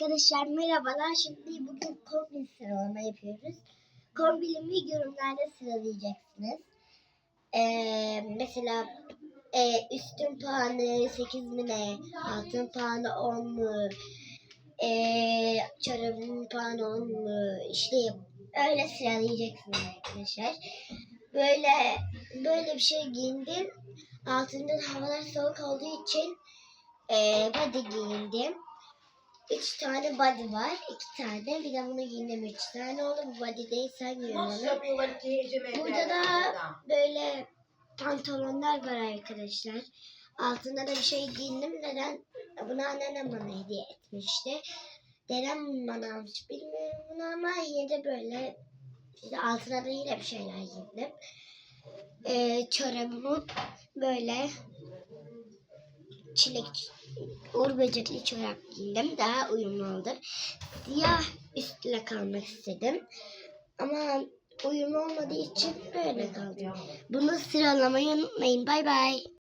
Arkadaşlar merhabalar. Şimdi bugün kombin sıralama yapıyoruz. Kombinimi yorumlarda sıralayacaksınız. Ee, mesela e, üstün puanı 8 mi ne? Altın puanı 10 mu? Ee, çorabın puanı 10 mu? İşte öyle sıralayacaksınız arkadaşlar. Böyle böyle bir şey giyindim. Altında da havalar soğuk olduğu için e, body giyindim. Üç tane body var. iki tane. Bir de bunu giyindim. Üç tane oldu. Bu body değil. Sen giyiyorsun Burada da böyle pantolonlar var arkadaşlar. Altında da bir şey giyindim. Neden? Bunu anneannem bana hediye etmişti. Dedem bana almış bilmiyorum bunu ama yine de böyle işte altına da yine bir şeyler giyindim. Ee, çorabımı böyle çilek uğur böcekli çorap giydim. Daha uyumlu oldu. Siyah üstüne kalmak istedim. Ama uyumlu olmadığı için böyle kaldım. Bunu sıralamayı unutmayın. Bay bay.